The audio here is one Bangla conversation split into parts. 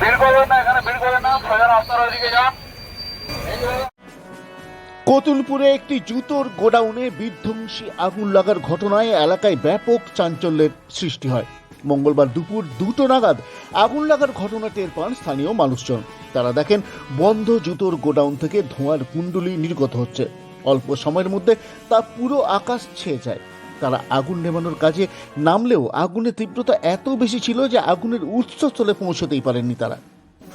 ভিড় কতুলপুরে একটি জুতোর গোডাউনে বিধ্বংসী আগুন লাগার ঘটনায় এলাকায় ব্যাপক চাঞ্চল্যের সৃষ্টি হয়। মঙ্গলবার দুপুর দুটো নাগাদ আগুন লাগার ঘটনা টের পান স্থানীয় মানুষজন। তারা দেখেন, বন্ধ জুতোর গোডাউন থেকে ধোঁয়ার কুণ্ডলি নির্গত হচ্ছে। অল্প সময়ের মধ্যে তা পুরো আকাশ ছেয়ে যায়। তারা আগুন নেভানোর কাজে নামলেও আগুনের তীব্রতা এত বেশি ছিল যে আগুনের উৎসস্থলে পৌঁছতেই পারেননি তারা।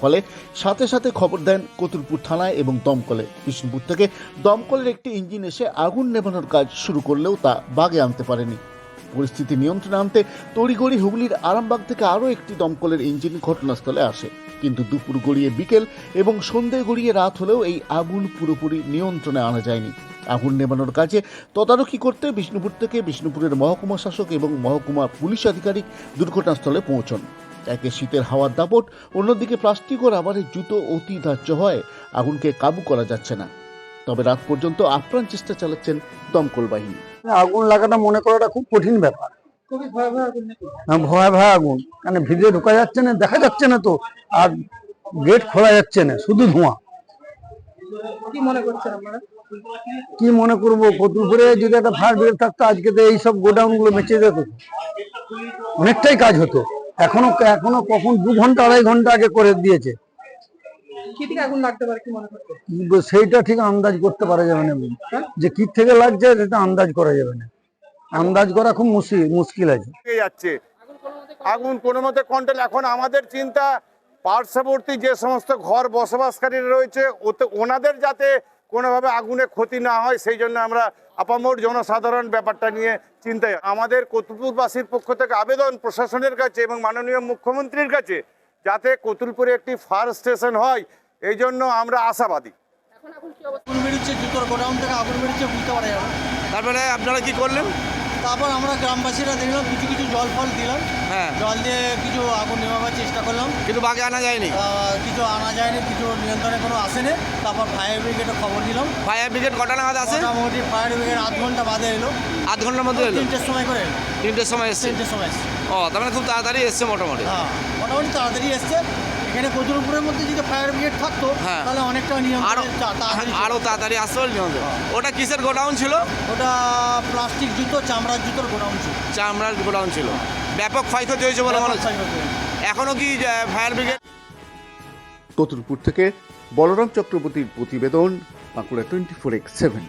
ফলে সাথে সাথে খবর দেন কতুলপুর থানায় এবং দমকলে। বিষ্ণুপুর থেকে দমকলের একটি ইঞ্জিন এসে আগুন নেভানোর কাজ শুরু করলেও তা বাগে আনতে পারেনি। পরিস্থিতি নিয়ন্ত্রণে আনতে তড়িগড়ি হুগলির আরামবাগ থেকে আরও একটি দমকলের ইঞ্জিন ঘটনাস্থলে আসে। কিন্তু দুপুর গড়িয়ে বিকেল এবং সন্ধে গড়িয়ে রাত হলেও এই আগুন পুরোপুরি নিয়ন্ত্রণে আনা যায়নি। আগুন নেভানোর কাজে তদারকি করতে বিষ্ণুপুর থেকে বিষ্ণুপুরের মহকুমা শাসক এবং মহকুমা পুলিশ আধিকারিক দুর্ঘটনাস্থলে পৌঁছন। একে শীতের হাওয়ার দাপট, অন্যদিকে প্লাস্টিক ও রাবারের জুতো অতি ধার্য হয় আগুনকে কাবু করা যাচ্ছে না। তবে রাত পর্যন্ত আপ্রাণ চেষ্টা চালাচ্ছেন দমকল বাহিনী। আগুন লাগাটা মনে করাটা খুব কঠিন ব্যাপার। খুবই ভয়াবহ আগুন নাকি? ভয় ভয় আগুন। মানে ভিতরে ঢোকা যাচ্ছে না দেখা যাচ্ছে না তো। আর গেট খোলা যাচ্ছে না শুধু ধোঁয়া। কি মনে করছেন আপনারা? কি মনে করব? কতুলপুরে যদি একটা ফায়ার ব্রিগেড থাকতো আজকে তো এইসব গোডাউনগুলো বেঁচে যেত। অনেকটাই কাজ হতো। এখনও এখনও কখন দু ঘণ্টা আড়াই ঘণ্টা আগে করে দিয়েছে। কি থেকে আগুন লাগতে পারে কি মনে কিন্তু সেইটা ঠিক আন্দাজ করতে পারা যাবে না যে কি থেকে লাগছে সেটা আন্দাজ করা যাবে না। আন্দাজ করা খুব মুশকিল মুশকিল আছে। যাচ্ছে? আগুন কোনো মতে কন্ট্রোল এখন আমাদের চিন্তা পার্শ্ববর্তী যে সমস্ত ঘর বসবাসকারীরা রয়েছে ওতে ওনাদের যাতে কোনোভাবে আগুনে ক্ষতি না হয় সেই জন্য আমরা আপামর জনসাধারণ ব্যাপারটা নিয়ে চিন্তায়। আমাদের কতুলপুরবাসীর পক্ষ থেকে আবেদন প্রশাসনের কাছে এবং মাননীয় মুখ্যমন্ত্রীর কাছে যাতে কতুলপুরে একটি ফায়ার স্টেশন হয় এই জন্য আমরা আশাবাদী। আগুন বেরিয়েছে জুতোর গোডাউন থেকে আগুন বেরিয়েছে বুঝতে পারা যাবে তারপরে আপনারা কি করলেন? তারপর আমরা গ্রামবাসীরা দেখলাম কিছু কিছু জল ফল দিলাম। হ্যাঁ। জল দিয়ে কিছু আগুন নেভাবার চেষ্টা করলাম। কিন্তু বাগে আনা যায়নি? আহ, কিছু আনা যায়নি কিছু নিয়ন্ত্রণে কোনো আসেনি। তারপর ফায়ার ব্রিগেডে খবর দিলাম ফায়ার ব্রিগেড কটা নাগাদ আসে? মোটামুটি ফায়ার ব্রিগেড আধ ঘণ্টা বাদে এলো। আধ ঘণ্টার মধ্যে এলো? তিনটের সময় করে এলো। তিনটের সময় এসছে? তিনটের সময় এসছে। ও তার মানে খুব তাড়াতাড়ি এসছে মোটামুটি? হ্যাঁ মোটামুটি তাড়াতাড়ি এসছে। এখানে কচুরপুরের মধ্যে যদি ফায়ার ব্রিগেড থাকতো হ্যাঁ। তাহলে অনেকটা নিয়ম আরও তাড়াতাড়ি আরও তাড়াতাড়ি আসতে পারলি আমাদের ওটা কিসের গোডাউন ছিল? ওটা প্লাস্টিক জুতো চামড়ার জুতোর গোডাউন ছিল। চামড়ার গোডাউন ছিল। ব্যাপক ক্ষয়ক্ষতি হয়েছে বলে মনে হচ্ছে এখনও কি ফায়ার ব্রিগেড কতুলপুর থেকে বলরাম চক্রবর্তীর প্রতিবেদন Bankura twenty four X seven